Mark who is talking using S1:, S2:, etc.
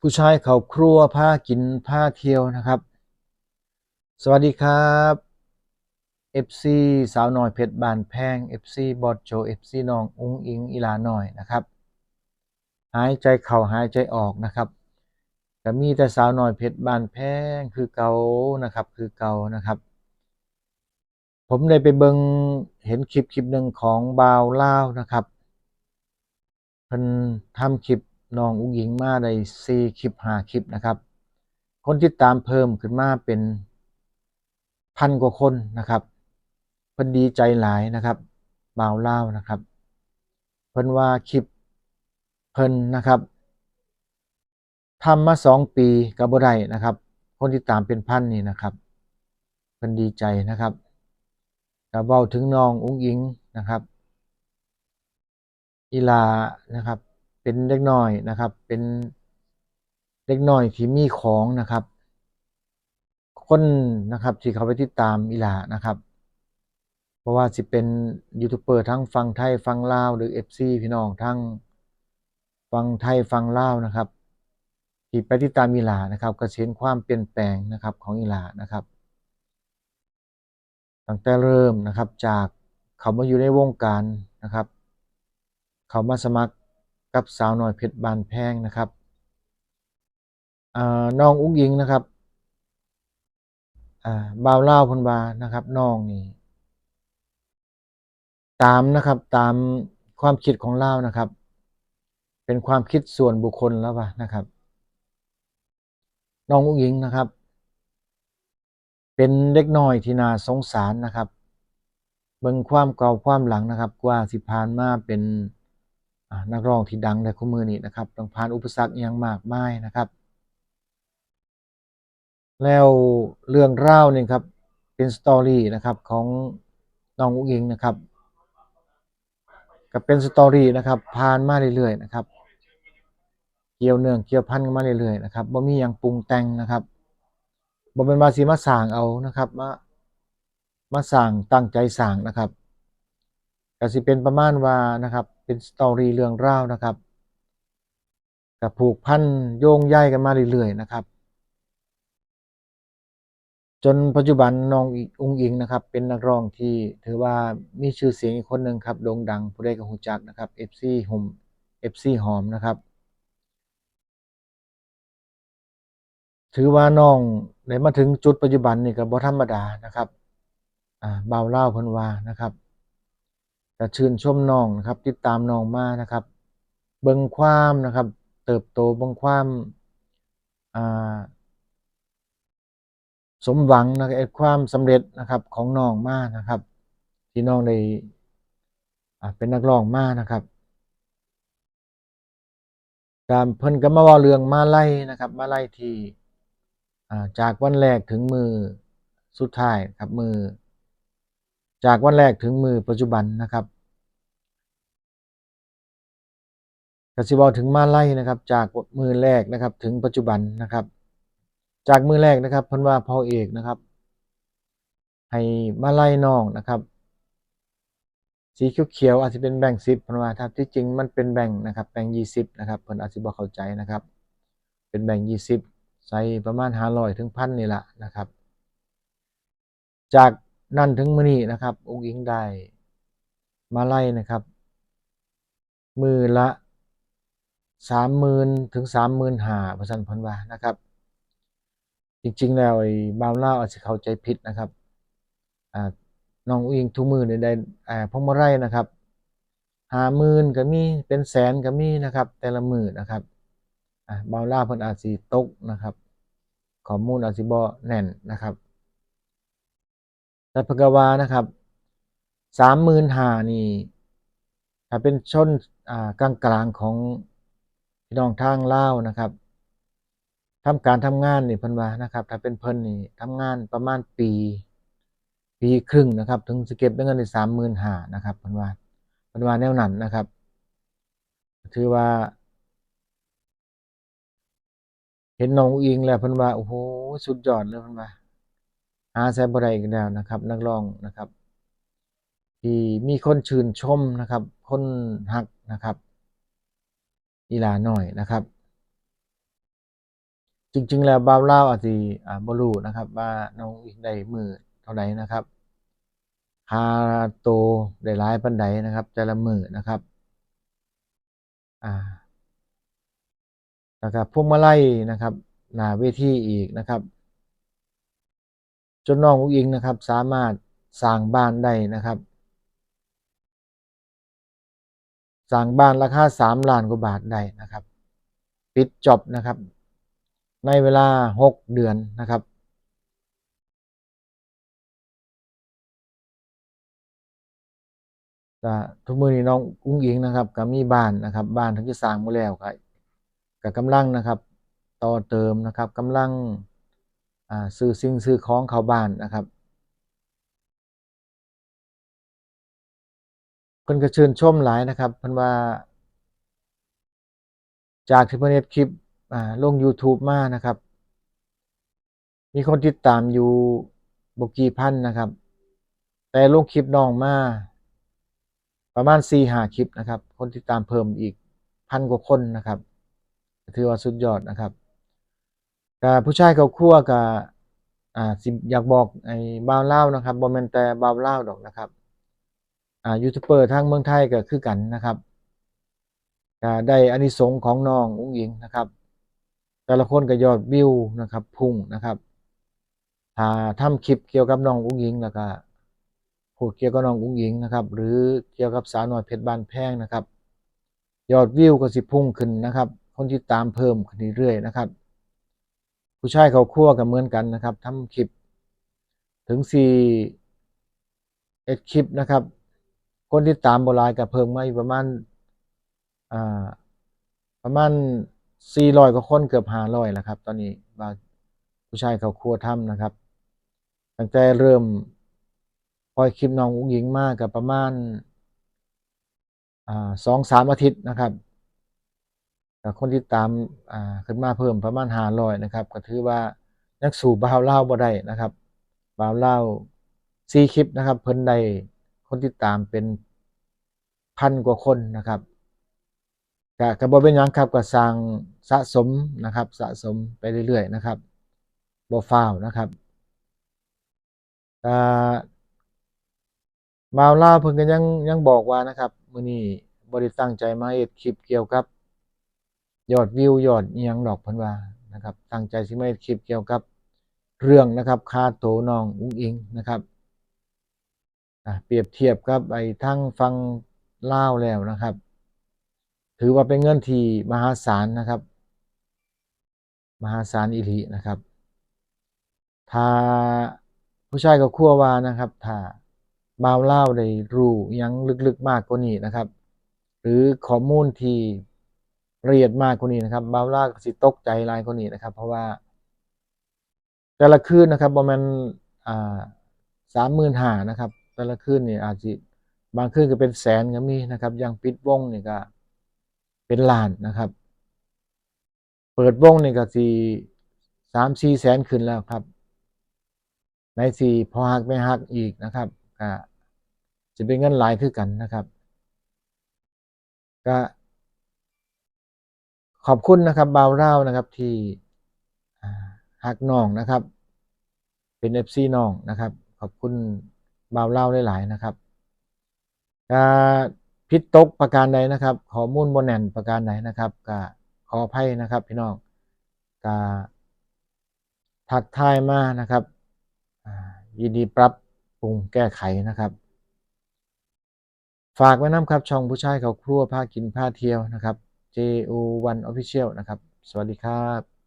S1: ผู้ชายเขาครัวพากินพาเที่ยวนะครับ สวัสดีครับ FC สาวน้อยเพชรบานแพง FC บอดโจ FC น้องอุ้งอิงอีหลาหน่อยนะครับ หายใจเข้าหายใจออกนะครับก็มีแต่สาวน้อยเพชรบานแพงคือเก่านะครับ คือเก่านะครับ ผมได้ไปเบิงเห็นคลิปคลิปหนึ่งของบาวลาวนะครับเพิ่นทำคลิป น้องอุ้งอิงมาได้สี่คลิปห้าคลิปนะครับ คนที่ตามเพิ่มขึ้นมาเป็นพันกว่าคนนะครับเพิ่นดีใจหลายนะครับบ่าวลานะครับเพิ่นว่าคลิปเพิ่นนะครับทำมาสองปีกับบ่ได้นะครับ คนที่ตามเป็นพันนี่นะครับเพิ่นดีใจนะครับก็เว้าถึงน้องอุ้งอิงนะครับอีลานะครับ เป็นเด็กน้อยนะครับ เป็นเด็กน้อยที่มีของนะครับ คนนะครับที่เขาไปติดตามอีหลานะครับ เพราะว่าสิเป็นยูทูบเบอร์ทั้งฟังไทยฟังลาวหรือ FC พี่น้องทั้งฟังไทยฟังลาวนะครับที่ไปติดตามอีหลานะครับก็สิเห็นความเปลี่ยนแปลงนะครับของอีหลานะครับตั้งแต่เริ่มนะครับจากเขามาอยู่ในวงการนะครับ เขามาสมัคร กับสาวน้อยเพชรบานแพงนะครับน้องอุ้งอิงนะครับบ่าวเล่าพนว่านะครับน้องนี่ตามนะครับตามความคิดของเล่านะครับ เป็นความคิดส่วนบุคคลแล้วว่ะนะครับ น้องอุ้งอิงนะครับ เป็นเด็กน้อยที่น่าสงสารนะครับ เบิ่งความเก่าความหลังนะครับ กว่าสิผ่านมาเป็น นักร้องที่ดังในคุมือนี้นะครับต้องผ่านอุปสรรคอย่างมากมายนะครับ แล้วเรื่องราวนี่ครับเป็นสตอรี่นะครับของน้องอุ้งอิงนะครับก็เป็นสตอรี่นะครับผ่านมาเรื่อยๆนะครับ เกี่ยวเนื่องเกี่ยวพันกันมาเรื่อยๆนะครับบ่มีหยังปรุงแต่งนะครับบ่เป็นวาสิมาสางเอานะครับมามาสางตั้งใจสางนะครับ ก็สิเป็นประมาณว่านะครับ เป็นสตอรี่เรื่องราวนะครับก็ผูกพันโยงใยกันมาเรื่อยๆนะครับ จนปัจจุบันน้องอุงอิงนะครับ เป็นนักร้องที่ถือว่ามีชื่อเสียงอีกคนหนึ่งครับโด่งดังผู้ใดก็รู้จักนะครับ FC หอม FC หอมนะครับ ถือว่าน้องได้มาถึงจุดปัจจุบันนี่ก็บ่ธรรมดานะครับอ่าบ่าวลาเพิ่นว่านะครับ ก็ชื่นชมน้องนะครับ ติดตามน้องมานะครับ เบิ่งความนะครับ เติบโตเบิ่งความอ่าสมหวังนะครับความสำเร็จนะครับของน้องมานะครับ ที่น้องได้เป็นนักร้องมานะครับการเพิ่นก็มาวาเรื่องมาไลัยนะครับ มาไลัยที่จากวันแรกถึงมือสุดท้ายครับมือ จากวันแรกถึงมือปัจจุบันนะครับกสิเว้าถึงมาไลัยนะครับ จากมือแรกนะครับ ถึงปัจจุบันนะครับ จากมือแรกนะครับเพิ่นว่าพ่อเอกนะครับ ให้มาไลัยน้องนะครับสีเขียวๆอาจจะเป็นแบ่งค์10เพิ่นว่าถ้าที่จริงมันเป็นแบ่งนะครับแบ่งค์20นะครับเพิ่นอาจสิบ่เข้าใจนะครับ เป็นแบ่งค์20ใส่ประมาณ500ถึง1,000นี่แหละนะครับ จาก นั้นถึงมื้อนี้นะครับอุ้งอิงได้มาไลัยนะครับ มือละ30,000ถึง35,000ว่นหาซั่นพิ่นว่านะครับ จริง ๆ แล้วไอ้บ่าวลาวอาจสิเข้าใจผิดนะครับอ่าน้องอุ้งอิงทุกมื้อนี่ได้อ่าพงมาลัยนะครับ50,000ก็มีเป็นแสนก็มีนะครับ แต่ละมือนะครับอ่าบ่าวลาวเพิ่นอาจสิตกนะครับข้อมูลอาจสิบ่แน่นนะครับ แต่พกวานะครับ35,000นี่ถ้าเป็นชนอ่ากลางๆของพี่น้องทางเล่านะครับทำการทำงานนี่เพิ่นว่านะครับ ถ้าเป็นเพิ่นนี่ทำงานประมาณปี ปีครึ่งนะครับ ถึงสเก็บได้เงินได้35,000นะครับเพิ่นว่าเพิ่นว่าแนวนั้นนะครับ ถือว่า เห็นน้องอิงแล้วเพิ่นว่าโอ้โฮสุดยอดเลยเพิ่นว่า หาใส่บ่ไดอีกแล้วนะครับ นักร้องนะครับ ที่มีคนชื่นชมนะครับ คนรักนะครับอีลาน้อยนะครับ จริง ๆ แล้วบ่าวลาอาจสิอ่าบ่รู้นะครับ ว่าน้องอิงได้มือเท่าใดนะครับค่าตัวได้หลายปานใดนะครับ แต่ละมือนะครับอ่าแล้วก็พวงมาลัยนะครับหน้าเวทีอีกนะครับ จนน้องอุ๊งอิงนะครับ สามารถสร้างบ้านได้นะครับสร้างบ้านราคา3ล้านกว่าบาทได้นะครับ ปิดจบนะครับ ในเวลา6เดือนนะครับก็ทุกมือนี้น้องอุ๊งอิงนะครับก็มีบ้านนะครับ บ้านถึงจะสร้างบ่แล้วก็ก็กำลังนะครับ ต่อเติมนะครับกำลัง ซื้อสิ่งซื้อของเข้าบ้านนะครับเพิ่นก็ชื่นชมหลายนะครับเพิ่นว่า จากที่เพิ่นเฮ็ดคลิปอ่าลงยูทูบมานะครับ มีคนติดตามอยู่บกี่พันนะครับ แต่ลงคลิปน้องมาประมาณ4-5คลิปนะครับ คนติดตามเพิ่มอีก1,000กว่าคนนะครับ ถือว่าสุดยอดนะครับ ก็ผู้ชายเขาครัวก็อ่าสิอยากบอกไอ้บ่าวลาวนะครับบ่แม่นแต่บ่าวลาวดอกนะครับอ่ายูทูบเบอร์ทางเมืองไทยก็คือกันนะครับก็ได้อานิสงส์ของน้องอุ๊งอิงนะครับ แต่ละคนก็ยอดวิวนะครับ พุ่งนะครับถ้าทำคลิปเกี่ยวกับน้องอุ๊งอิงแล้วก็พูดเกี่ยวกับน้องอุ๊งอิงนะครับ หรือเกี่ยวกับสาวน้อยเพชรบ้านแพงนะครับ ยอดวิวก็สิพุ่งขึ้นนะครับ คนติดตามเพิ่มขึ้นเรื่อยๆนะครับ ผู้ชายเขาครัวก็เหมือนกันนะครับทำคลิปถึงสิเฮ็ดคลิปนะครับ คนติดตามบ่หลายก็เพิ่มมาอีกประมาณอ่าประมาณ400กว่าคนเกือบ500แล้วครับ ตอนนี้ว่าผู้ชายเขาครัวทำนะครับ ตั้งแต่เริ่มปล่อยคลิปน้องอุ๊งอิ๊งมาก็ประมาณอ่า2-3อาทิตย์นะครับ คนติดตามอ่าขึ้นมาเพิ่มประมาณ500นะครับ ก็ถือว่ายังสู้บ่าวลาบ่ได้นะครับบ่าวลาว4คลิปนะครับ เพิ่นได้คนติดตามเป็น1,000กว่าคนนะครับก็ก็บ่เป็นยังครับก็สร้างสะสมนะครับ สะสมไปเรื่อยๆนะครับบ่ฟ้าวนะครับอ่าบ่าวลาเพิ่นก็ยังยังบอกว่านะครับมื้อนี้บ่ได้ตั้งใจมาเฮ็ดคลิปเกี่ยวกับ ยอดวิวยอดเอิหยังดอกพิ่นว่านะครับตั้งใจสิมาเฮ็ดคลิปเกี่ยวกับเรื่องนะครับคาตัวน้องอุ๊งอิงนะครับเปรียบเทียบกับไอ้ทางฝั่งลาแล้วนะครับ ถือว่าเป็นเงินที่มหาศาลนะครับ มหาศาลอีหลีนะครับถ้าผู้ชายเข้าครัววานะครับถ้าบ่าวลาได้รู้ยังลึกๆมากกว่านี้นะครับ หรือข้อมูลที่ ละเอียดมากกว่านี้นะครับบาวลาสิตกใจลายกว่านี้นะครับ เพราะว่า แต่ละคืนนะครับบ่แม่นอ่า35,000นหานะครับ แต่ละคืนนี่อาจสิบางคืนก็เป็นแสนก็มีนะครับอย่างปิดวงนี่ก็เป็นล้านนะครับ เปิดวงนี่ก็สิ3-4แสนขึ้นแล้วครับไหนสิพอฮักแม่ฮักอีกนะครับก็สิเป็นเงินหลายคือกันนะครับ ก็ ขอบคุณนะครับบาวลานะครับที่ฮักน้องนะครับ เป็น FC น้องนะครับ ขอบคุณบาวลาหลายๆนะครับอ่าผิดตกประการใดนะครับ ขอมูลบ่แน่นประการใดนะครับก็ขออภัยนะครับ พี่น้องก็ทักทายมานะครับยินดีปรับปรุงแก้ไขนะครับ ฝากไว้น้ำครับช่องผู้ชายเขาครัวพากินพาเที่ยวนะครับ JO1 Official นะครับ สวัสดีครับ